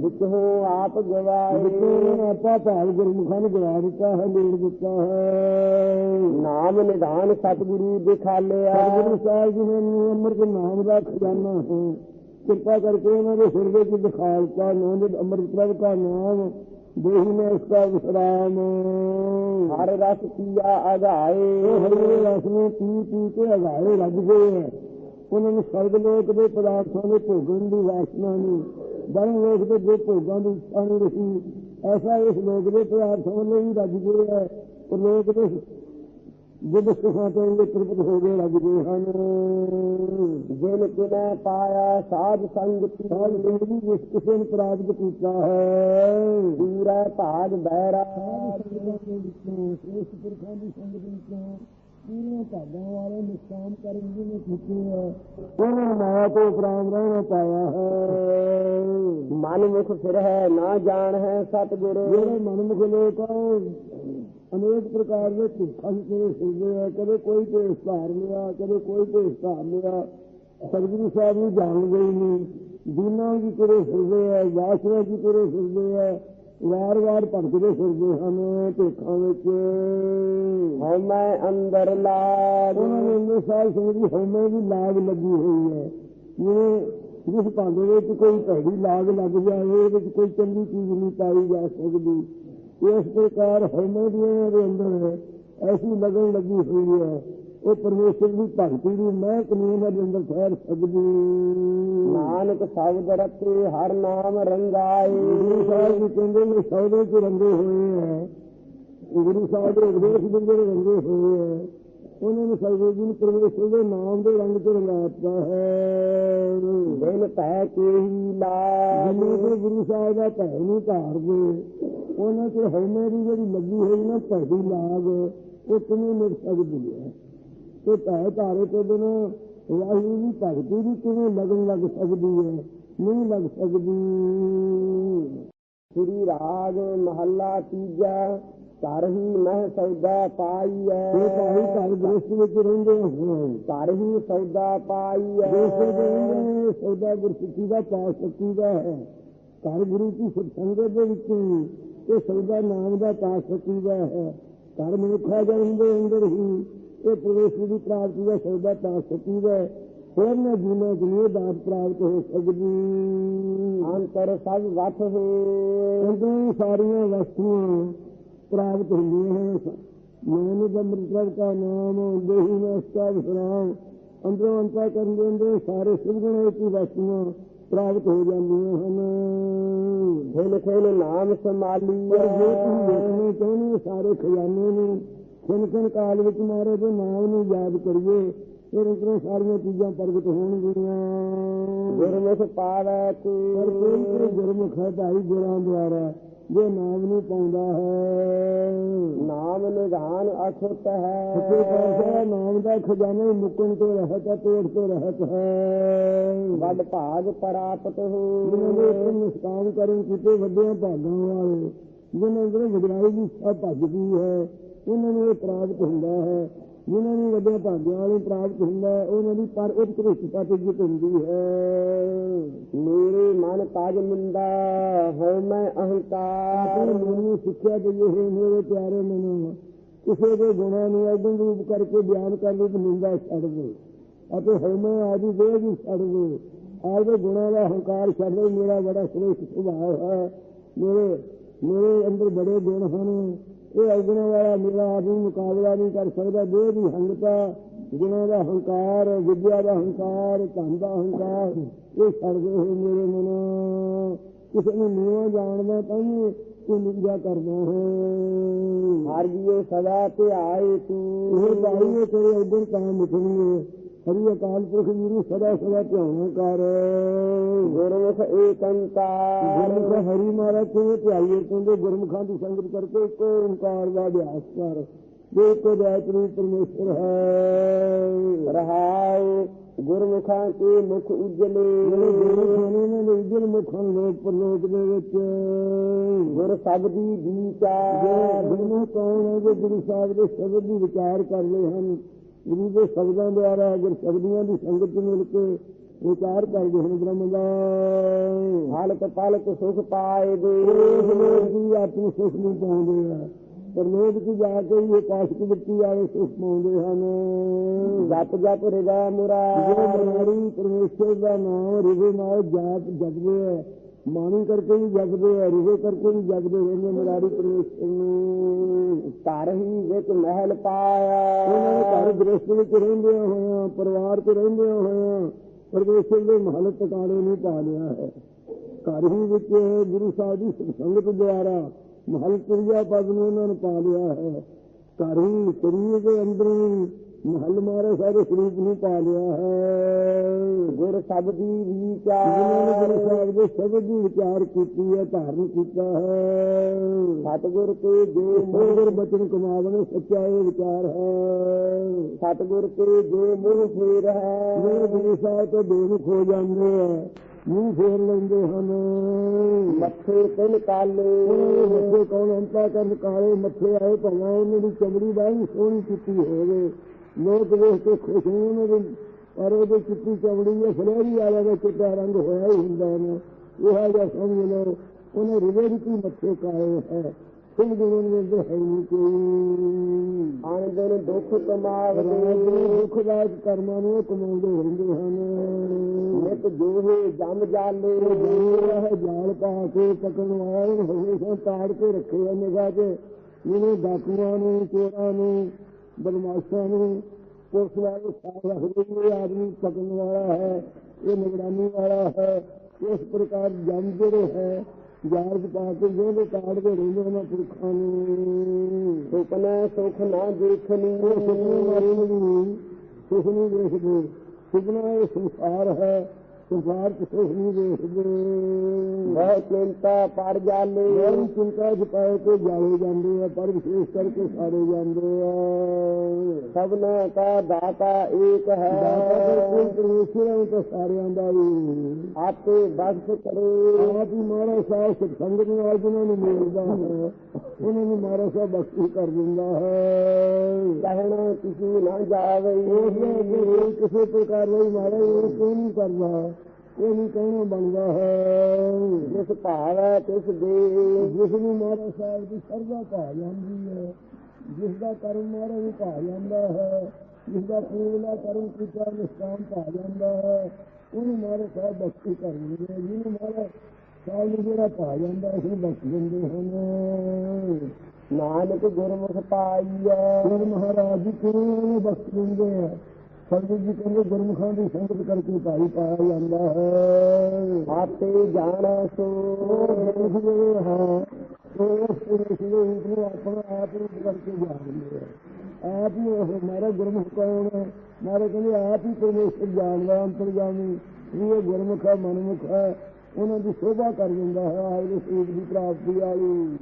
ਵਿੱਚ ਹੋ ਆਪ ਗਵਾਏ। ਜਿੱਥੇ ਆਪਾ ਭਾਵ ਗੁਰਮੁਖਾਂ ਨੂੰ ਗਵਾ ਦਿੱਤਾ ਹੈ ਮੇਲ ਦਿੱਤਾ ਹੈ। ਨਾਮ ਨਿਧਾਨ ਸਤਿਗੁਰੂ ਦਿਖਾਲਿਆ। ਸਤਿਗੁਰੂ ਸਾਹਿਬ ਜੀ ਨੇ ਨੂੰ ਅੰਮ੍ਰਿਤ ਨਾਮ ਦਾ ਖਜ਼ਾਨਾ ਹੈ। ਕਿਰਪਾ ਕਰਕੇ ਉਹਨਾਂ ਦੇ ਹਿਰਦੇ ਚ ਦਿਖਾ ਦਿੱਤਾ ਨਾਮ ਦੇ ਅੰਮ੍ਰਿਤ ਪ੍ਰਭ ਦਾ ਨਾਮ ਦੇਹੀ ਨੇ ਇਸ ਦਾ ਵਿਸਰਾਮ। ਹਰ ਰਸ ਪੀਆ ਅਗਾਏ। ਹਰੇ ਰਸ ਨੂੰ ਪੀ ਪੀ ਕੇ ਅਗਾਏ ਰੱਜ ਗਏ ਹੈ। ਉਹਨਾਂ ਨੂੰ ਸਰਗ ਲੋਕ ਦੇ ਪਦਾਰਥਾਂ ਦੇ ਭੋਗਣ ਦੀ ਵਾਸਨਾ ਨਹੀਂ ਬਰਨ ਲੋਕ ਦੇ ਜੋ ਭੋਗਾਂ ਦੀ ਇੱਛਾ ਰਹੀ ਐਸਾ ਇਸ ਲੋਕ ਦੇ ਪਦਾਰਥਾਂ ਵੱਲੋਂ ਵੀ ਰੱਜ ਗਏ ਹੈ। ਉਹ ਲੋਕ ਦੇ ਜਿੱਦ ਸੁਖਾਂ ਤੋਂ ਇਹ ਤ੍ਰਿਪਤ ਹੋ ਗਏ ਰੱਜ ਗਏ ਹਨ। ਜਿਨ ਕਿਨੈ ਪਾਇਆ ਸਾਧ ਸੰਗ ਸਾਧ ਸੰਗ ਜਿਸ ਕਿਸੇ ਨੂੰ ਪ੍ਰਾਪਤ ਕੀਤਾ ਹੈ। ਪੂਰਾ ਭਾਗ ਬਹਿਰਾ। ਇਸ ਪੁਰਖਾਂ ਦੀ ਸੰਗਤ ਵਿੱਚੋਂ ਪੂਰੀਆਂ ਭਾਗਾਂ ਵਾਲੇ ਨਿਸ਼ਾਨ ਕਰਨ ਦੀ ਨੇ ਕੀਤੀ ਹੈ। ਉਹਨਾਂ ਮਾਇਆ ਤੋਂ ਉਪਰਾਮ ਰਹਿਣਾ ਪਾਇਆ ਹੈ। ਮਨ ਮੁਖ ਫਿਰ ਹੈ ਨਾ ਜਾਣ ਹੈ ਸਤਿਗੁਰ। ਜਿਹੜੇ ਮਨਮੁਖ ਲੋਕ ਆ ਉਹ ਅਨੇਕ ਪ੍ਰਕਾਰ ਦੇ ਭੁੱਖਾਂ ਦੇ ਫਿਰਦੇ ਆ। ਕਦੇ ਕੋਈ ਭੇਸ ਧਾਰ ਲਿਆ ਕਦੇ ਕੋਈ ਭੇਸ ਧਾਰ ਲਿਆ। ਸਤਿਗੁਰੂ ਸਾਹਿਬ ਨੂੰ ਜਾਣਦੇ ਹੀ ਨਹੀਂ। ਦੀਨਾਂ ਦੀ ਤੁਰੇ ਫਿਰਦੇ ਆ ਵਾਸਨਾ ਦੀ ਤੁਰੇ ਫਿਰਦੇ ਆ। ਵਾਰ-ਵਾਰ ਭਟਕਦੇ ਫਿਰਦੇ ਹਨ ਭੁੱਖਾਂ ਵਿੱਚ। ਹਉਮੈ ਅੰਦਰ ਲਾਗ। ਉਹਨਾਂ ਨੂੰ ਇੰਨੇ ਸਾਲ ਸੰਗਤ ਹਉਮੈ ਦੀ ਲਾਗ ਲੱਗੀ ਹੋਈ ਹੈ। ਜਿਵੇਂ ਜਿਸ ਭਾਂਡੇ ਵਿੱਚ ਕੋਈ ਭੈੜੀ ਲਾਗ ਲੱਗ ਜਾਵੇ ਉਹਦੇ ਵਿੱਚ ਕੋਈ ਚੰਗੀ ਚੀਜ਼ ਨਹੀਂ ਪਾਈ ਜਾ ਸਕਦੀ। ਇਸ ਪ੍ਰਕਾਰ ਹਉਮੈ ਦੀ ਦੇ ਅੰਦਰ ਐਸੀ ਲਗਨ ਲੱਗੀ ਹੋਈ ਹੈ। ਉਹ ਪਰਮੇਸ਼ਰ ਦੀ ਭਗਤੀ ਦੀ ਮਹਿਕ ਨਹੀਂ ਇਹਨਾਂ ਦੇ ਅੰਦਰ ਠਹਿਰ ਸਕਦੀ ਨਾਨਕ ਸ਼ਬਦ ਰਤੇ ਹਰ ਨਾਮ ਰੰਗਾਏ। ਗੁਰੂ ਸਾਹਿਬ ਜੀ ਕਹਿੰਦੇ ਨੇ ਸੌਦੇ ਚ ਰੰਗੇ ਹੋਏ ਹੈ। ਗੁਰੂ ਸਾਹਿਬ ਦੇ ਉਪਦੇਸ਼ ਦੇ ਜਿਹੜੇ ਰੰਗੇ ਹੋਏ ਹੈ। ਉਹਨਾਂ ਨੇ ਸਰਵੇ ਜੀ ਨੂੰ ਪਰਮੇਸ਼ਰ ਦੇ ਨਾਮ ਦੇ ਰੰਗ ਚ ਰੰਗਾਤਾ ਹੈ। ਦਿਨ ਪੈ ਕੇ ਹੀ ਲਾਗ ਜਿੰਨੇ ਤੇ ਗੁਰੂ ਸਾਹਿਬ ਦਾ ਭੈ ਨਹੀਂ ਧਾਰਦੇ ਉਹਨਾਂ ਤੇ ਹਉਮੈ ਦੀ ਜਿਹੜੀ ਲੱਗੀ ਹੋਈ ਨਾ ਭੈਦੀ ਲਾਗ ਉਹ ਕਿਵੇਂ ਮਿਟ ਸਕਦੀ ਹੈ? ਤੇ ਭੈ ਧਾਰੇ ਤੋਂ ਬਿਨਾਂ ਵਾਹਿਗੁਰੂ ਦੀ ਭਗਤੀ ਦੀ ਕਿਵੇਂ ਲਗਨ ਲੱਗ ਸਕਦੀ ਹੈ? ਨਹੀਂ ਲੱਗ ਸਕਦੀ। ਸ੍ਰੀ ਰਾਗ ਮਹੱਲਾ ਤੀਜਾ ਘਰ ਹੀ ਮਹਿ ਸੌਦਾ ਪਾਈਐ ਇਹ ਭਾਈ ਘਰ ਗ੍ਰਸਥ ਵਿੱਚ ਰਹਿੰਦੇ ਹੀ ਸੌਦਾ ਪਾਈਐ ਦੇਸ਼ੇ ਦੇ ਸੌਦਾ ਗੁਰਸਿੱਖੀ ਦਾ ਪਾ ਸਕੀ ਦਾ ਹੈ। ਘਰ ਗੁਰੂ ਕੀ ਸਤਸੰਗਤ ਦੇ ਵਿੱਚ ਇਹ ਸੌਦਾ ਨਾਮ ਦਾ ਪਾ ਸਕੀ ਦਾ ਹੈ। ਘਰ ਮਨੁੱਖਾ ਜਨਮ ਦੇ ਅੰਦਰ ਹੀ ਇਹ ਪ੍ਰਵੇਸ਼ ਦੀ ਪ੍ਰਾਪਤੀ ਦਾ ਸੌਦਾ ਸਕੀ ਦਾ ਹੈ। ਹੋਰ ਨਾ ਜੀਣਾ ਕਿ ਦਾਤ ਪ੍ਰਾਪਤ ਹੋ ਸਕਦੀ। ਅੰਤਰ ਸਭ ਵਠ ਹੋਏ ਅੰਦਰ ਸਾਰੀਆਂ ਵਸਤੂਆਂ ਪ੍ਰਾਪਤ ਹੁੰਦੀਆਂ ਹਨ। ਨਾਮ ਦਾ ਮਤਲਬ ਦਾ ਨਾਮ ਦੇਹੀ ਨਸਤਾ ਵਿਸਰਾਮ ਅੰਦਰੋਂ ਅੰਤਾ ਕਰਨ ਦੇ ਅੰਦਰ ਸਾਰੇ ਸੁਭਗੁਣ ਦੀ ਵਸਤੂਆਂ ਪ੍ਰਾਪਤ ਹੋ ਜਾਂਦੀਆਂ ਹਨ। ਖੇਲ ਖੇਲ ਨਾਮ ਪਰ ਜੇ ਤੁਸੀਂ ਵੇਖਣੇ ਚਾਹੁੰਦੇ ਹੋ ਸਾਰੇ ਖਜ਼ਾਨੇ ਨੂੰ ਖਿਨ ਖਿਨ ਕਾਲ ਵਿੱਚ ਮਾਰੇ ਦੇ ਨਾਮ ਨੂੰ ਯਾਦ ਕਰੀਏ ਫਿਰ ਅੰਦਰੋਂ ਸਾਰੀਆਂ ਚੀਜ਼ਾਂ ਪ੍ਰਗਟ ਹੋਣਗੀਆਂ। ਗੁਰਮੁਖ ਪਾਵੈ ਪਰ ਤੂੰ ਕੋਈ ਕੋਈ ਗੁਰਮੁਖ ਹੈ ਭਾਈ ਗੁਰਾਂ ਦੁਆਰਾ ਜੋ ਨਾਮ ਨਹੀਂ ਪਾਉਂਦਾ ਹੈ। ਨਾਮ ਨਿਧਾਨ ਅਖੁੱਟ ਸੱਚੇ ਹੈ ਪਾਤਸ਼ਾਹ ਨਾਮ ਦਾ ਖਜ਼ਾਨਾ ਮੁੱਕਣ ਤੋਂ ਰਹਿਤ ਹੈ ਤੋੜ ਤੋਂ ਰਹਿਤ ਹੈ। ਵੱਡ ਭਾਗ ਪ੍ਰਾਪਤ ਜਿਨ੍ਹਾਂ ਦੇ ਹੋ ਉੱਤੇ ਨਿਸ਼ਕਾਮ ਕਰਨ ਕੀਤੇ ਵੱਡਿਆਂ ਭਾਗਾਂ ਵਾਲੇ ਜਿਨ੍ਹਾਂ ਅੰਦਰ ਵਡਿਆਈ ਦੀ ਸਭ ਭੱਜਦੀ ਹੈ ਉਹਨਾਂ ਨੂੰ ਇਹ ਪ੍ਰਾਪਤ ਹੁੰਦਾ ਹੈ ਜਿਨ੍ਹਾਂ ਨੂੰ ਵੱਡੇ ਭਾਗਾਂ ਵਾਲੇ ਪ੍ਰਾਪਤ ਹੁੰਦਾ ਹੈ ਉਹਨਾਂ ਦੀ ਪਰ ਉਤਕ੍ਰਿਸ਼ਟਤਾ ਤੇ ਜਿੱਤ ਹੁੰਦੀ ਹੈ। ਮੇਰੇ ਮਨ ਤਾਜ ਮਿੰਦਾ ਹੋ ਮੈਂ ਅਹੰਕਾਰ। ਮਨ ਨੂੰ ਸਿੱਖਿਆ ਦਈਏ ਹੋਏ ਮੇਰੇ ਪਿਆਰੇ ਮਨੋਂ। ਕਿਸੇ ਦੇ ਗੁਣਾਂ ਨੂੰ ਅਗਨ ਰੂਪ ਕਰਕੇ ਬਿਆਨ ਕਰ ਲਈ ਨਿੰਦਾ ਛੱਡ ਦੇ। ਅਤੇ ਹਉਮੈ ਆਦਿ ਦੇ ਵੀ ਛੱਡ ਦੇ। ਆਪਦੇ ਗੁਣਾਂ ਦਾ ਹੰਕਾਰ ਛੱਡ ਦੇ ਮੇਰਾ ਬੜਾ ਸ੍ਰੇਸ਼ਟ ਸੁਭਾਅ ਹੈ। ਮੇਰੇ ਮੇਰੇ ਅੰਦਰ ਬੜੇ ਗੁਣ ਹਨ। ਇਹ ਅਗੁਣਾਂ ਵਾਲਾ ਮੇਰਾ ਆਦਮੀ ਮੁਕਾਬਲਾ ਨਹੀਂ ਕਰ ਸਕਦਾ ਦੇਹ ਦੀ ਹੰਗਤਾ ਗੁਣਾਂ ਦਾ ਹੰਕਾਰ ਵਿਦਿਆ ਦਾ ਹੰਕਾਰ ਧਨ ਦਾ ਹੰਕਾਰ ਇਹ ਛੱਡ ਦੇ ਹੋਏ ਮੇਰੇ ਮਨ। ਕਿਸੇ ਨੂੰ ਨੀਵਾਂ ਜਾਣਦਾ ਤਾਂ ਤੂੰ ਨਿੰਦਿਆ ਕਰਦਾ ਹੈ। ਹਰ ਜੀਏ ਸਦਾ ਧਿਆਏ ਇਹ ਤੂੰ ਬਾਈਏ ਤੇਰੇ ਉਧਰ ਕੰਮ ਮਿਟਣੀ हरी अकाल पुख गुरू सदा सदा गुरूल मुख प्रमोद गुरा के गुरू ਦੀ ਵਿਚਾਰ जी ਹਨ ਗੁਰੂ ਦੇ ਸ਼ਬਦਾਂ ਦੁਆਰਾ ਗੁਰ ਸ਼ਬਦੀਆਂ ਦੀ ਸੰਗਤ ਚ ਮਿਲ ਕੇ ਵਿਚਾਰ ਕਰਦੇ ਹਨ ਬ੍ਰਹਮ ਦਾ ਹਾਲਕ ਪਲਕ ਸੁਖ ਪਾਏ ਦੇ। ਲੋਕ ਦੀ ਆਪਣੀ ਸੁਖ ਨੂੰ ਪਾਉਂਦੇ ਆ। ਪਰਲੋਕ ਚ ਜਾ ਕੇ ਇਹ ਕਾਸ਼ਕ ਵਿੱਤੀ ਵਾਲੇ ਸੁਖ ਪਾਉਂਦੇ ਹਨ। ਜਪ ਜਪ ਰਿਦਾ ਜੋ ਮੁਰਾਰ ਪਰਮੇਸ਼ਰ ਦਾ ਨਾਮ ਰਿਵੇ ਨਾਲ ਜਾਪ ਜਪਦੇ ਆ। ਮਾਨੀ ਕਰਕੇ ਵੀ ਜਪਦੇ ਆ ਰਿਵੇ ਕਰਕੇ ਵੀ ਜਪਦੇ ਰਹਿੰਦੇ ਮਰਾਰੀ ਪਰਮੇਸ਼ਰ ਨੂੰ ਘਰ ਹੀ ਵਿੱਚ ਮਹਿਲ ਉਹਨਾਂ ਨੇ ਘਰ ਗ੍ਰਸਤ ਵਿੱਚ ਰਹਿੰਦੇ ਹੋਇਆ, ਪਰਿਵਾਰ 'ਚ ਰਹਿੰਦੇ ਹੋਇਆ, ਪਰਮੇਸ਼ਰ ਦੇ ਮਹਲ ਟਿਕਾਣੇ ਨੂੰ ਪਾ ਲਿਆ ਹੈ। ਘਰ ਹੀ ਵਿੱਚ ਗੁਰੂ ਸਾਹਿਬ ਦੀ ਸੰਗਤ ਦੁਆਰਾ ਮਹਲ ਕਿਰਿਆ ਪਦ ਨੂੰ ਉਹਨਾਂ ਨੇ ਪਾ ਲਿਆ ਹੈ। ਘਰ ਹੀ ਸਰੀਰ ਦੇ ਅੰਦਰ ਮਹਲ ਮਾਰੇ ਸਾਰੇ ਸਰੂਪ ਨੂੰ ਪਾ ਲਿਆ ਹੈ। ਗੁਰ ਸਬਦੀ ਜਿਨ੍ਹਾਂ ਨੇ ਗੁਰੂ ਵਿਚਾਰ ਸਾਹਿਬ ਦੇ ਸ਼ਬਦ ਦੀ ਵਿਚਾਰ ਕੀਤੀ ਹੈ ਧਾਰਨ ਕੀਤਾ ਹੈ। ਸਤਗੁਰ ਕੇ ਜੋ ਮੋਹਰ ਬਚਨ ਕਮਾਵਣੇ ਸੱਚਾ ਇਹ ਵਿਚਾਰ ਹੈ। ਸਤਗੁਰ ਕੇ ਜੋ ਮੋਹ ਫੇਰ ਜਿਹੜੇ ਹੈ ਗੁਰੂ ਸਾਹਿਬ ਤੋਂ ਹੋ ਜਾਂਦੇ ਆ ਮੂੰਹ ਫੇਰ ਲੈਂਦੇ ਹਨ। ਮੱਥੇ ਤਿੰਨ ਕਾਲੇ। ਦੇ ਮੱਥੇ ਕੌਣ ਅੰਤਾ ਕਰਨ ਕਾਲੇ? ਮੱਥੇ ਆਏ ਭਾਵੇਂ ਉਹਨਾਂ ਦੀ ਚਮੜੀ ਬਾਹਲੀ ਸੋਹਣੀ ਕੀਤੀ ਹੋਵੇ। ਲੋਕ ਵੇਖ ਕੇ ਖੁਸ਼ ਹੋਣ ਉਹਨਾਂ ਦੀ ਪਰ ਉਹਦੇ ਚਿੱਟੀ ਚਮੜੀ ਹੈ ਫਲੇਰੀ ਵਾਲਾ ਦਾ ਚਿੱਟਾ ਰੰਗ ਹੋਇਆ ਹੀ ਹੁੰਦਾ ਨੇ। ਇਹ ਜਿਹਾ ਸਮਝ ਲਓ ਉਹਨੇ ਰਿਵੇ ਦੀ ਮੱਥੇ ਕਾਲੇ ਹੈ। ਸਿੰਘ ਨੇ ਦੇ ਹੈ ਨਹੀਂ ਕੋਈ। ਆਣ ਦਿਨ ਦੁੱਖ ਕਮਾਵਦੇ ਦੇ ਦੁਖਦਾਇਕ ਕਰਮਾਂ ਨੂੰ ਕਮਾਉਂਦੇ ਰਹਿੰਦੇ ਹਨ। ਨਿਤ ਜੋਹੇ ਜਮ ਜਾਲੇ। ਜਿਹੜਾ ਹੈ ਜਾਲ ਪਾ ਕੇ ਪਕੜਨ ਵਾਲੇ ਨੂੰ ਹਮੇਸ਼ਾ ਤਾੜ ਕੇ ਰੱਖੇ ਨਿਗਾਹ 'ਚ। ਜਿਹਨੇ ਡਾਕੂਆਂ ਨੂੰ ਚੋਰਾਂ ਨੂੰ ਬਦਮਾਸ਼ਾਂ ਨੂੰ ਪੁਲਿਸ ਵਾਲੇ ਸਾਹ ਰੱਖਦੇ ਨੇ ਆਦਮੀ ਪਕੜਨ ਵਾਲਾ ਹੈ ਇਹ ਨਿਗਰਾਨੀ ਵਾਲਾ ਹੈ ਇਸ ਪ੍ਰਕਾਰ ਜਮ ਜਿਹੜੇ ਹੈ 'ਚ ਪਾ ਕੇ ਜਿਹਦੇ ਤਾੜਦੇ ਰਹਿੰਦੇ ਉਹਨਾਂ ਪੁਰਖਾਂ ਨੂੰ। ਸੁਪਨਾ ਸੁਖ ਨਾ ਦੇਖਨੀ ਉਹ ਸੁਪਨੇ ਮਾਰੇ ਨਹੀਂ ਸੁਖ ਨਹੀਂ ਦੇਖਦੇ। ਸੁਪਨਾ ਇਹ ਸੰਸਾਰ ਹੈ ਸੰਸਾਰ ਸੁਖ ਨਹੀਂ ਦੇਖਦੇ ਬਹੁਤ ਚਿੰਤਾ ਪਰ ਜਾਲੇ ਬਹੁਤ ਚਿੰਤਾ ਚ ਪਾਏ ਕੇ ਜਾਲੇ ਜਾਂਦੇ ਆ ਪਰ ਵਿਸ਼ੇਸ਼ ਕਰਕੇ ਸਾਰੇ ਜਾਂਦੇ ਆ। ਸਭਨਾ ਕਾ ਦਾਤਾ ਏਕ ਦਾਤਾ ਦਾ ਕੋਈ ਹੈ ਪਰਮੇਸ਼ਰ ਹੈ ਤਾਂ ਸਾਰਿਆਂ ਦਾ ਵੀ। ਆਪੇ ਬਖਸ਼ ਕਰੇ। ਆਪ ਹੀ ਸਾਹਿਬ ਸਤਸੰਗਤ ਨਾਲ ਜਿਹਨਾਂ ਨੂੰ ਮਿਲਦਾ। ਹੈ ਉਹਨਾਂ ਨੂੰ ਮਹਾਰਾਜ ਸਾਹਿਬ ਬਖਸ਼ੀ ਕਰ ਦਿੰਦਾ ਹੈ। ਕਹਿਣਾ ਕਿਸੇ ਨਾ ਜਾਵੇ ਕੋਈ ਕਿਸੇ ਪ੍ਰਕਾਰ ਦਾ ਹੀ ਮਹਾਰਾਜ ਇਹ ਕਿਉਂ ਨਹੀਂ ਕਰਦਾ। ਇਹ ਨਹੀਂ ਕਹਿਣਾ ਬਣਦਾ ਹੈ। ਜਿਸ ਭਾਵ ਹੈ ਤਿਸ ਦੇ। ਜਿਸ ਨੂੰ ਮਹਾਰਾਜ ਸਾਹਿਬ ਦੀ ਸਰਦਾ ਪਾ ਜਾਂਦੀ ਹੈ ਜਿਸ ਦਾ ਕਰਮ ਮਹਾਰਾਜ ਨੂੰ ਪਾ ਜਾਂਦਾ ਹੈ ਜਿਸ ਦਾ ਪੂਰਲਾ ਕਰਮ ਕੀਤਾ ਨਿਸ਼ਕਾਮ ਪਾ ਜਾਂਦਾ ਹੈ ਉਹਨੂੰ ਮਹਾਰਾਜ ਸਾਹਿਬ ਬਖਸ਼ੀ ਕਰ ਦਿੰਦੇ। ਜਿਹਨੂੰ ਮਹਾਰਾਜ ਸਾਹਿਬ ਜਿਹੜਾ ਪਾ ਜਾਂਦਾ ਉਸ ਨੂੰ ਬਖਸ਼ ਹਨ ਨਾਨਕ ਗੁਰਮੁਖ ਪਾਈਐ। ਫਿਰ ਮਹਾਰਾਜ ਜੀ ਕਿਉਂ ਉਹਨੂੰ ਬਖਸ਼ ਆ? ਸੰਗਤ ਜੀ ਕਹਿੰਦੇ, ਗੁਰਮੁਖਾਂ ਦੀ ਸੰਗਤ ਕਰਕੇ ਭਾਈ ਪਾਇਆ ਜਾਂਦਾ ਹੈ। ਆਪੇ ਜਾਣੈ ਸੋ ਉਹ ਹੈ। ਉਹ ਉਸ ਨੂੰ ਆਪਣਾ ਆਪ ਹੀ ਕਰਕੇ ਜਾਣਦੇ ਆ। ਆਪ ਹੀ ਉਹ ਮਾਰਾ ਗੁਰਮੁਖ ਕੌਣ ਹੈ? ਮਾਰੇ ਕਹਿੰਦੇ, ਆਪ ਹੀ ਪਰਮੇਸ਼ਰ ਜਾਣਦਾ ਅੰਤਰਜਾਮੀ ਵੀ ਇਹ ਗੁਰਮੁਖ ਹੈ ਮਨਮੁਖ ਹੈ ਉਹਨਾਂ ਦੀ ਸੋਭਾ ਕਰ ਦਿੰਦਾ ਹੈ ਆਪ ਦੇ ਦੀ ਪ੍ਰਾਪਤੀ ਵਾਲੀ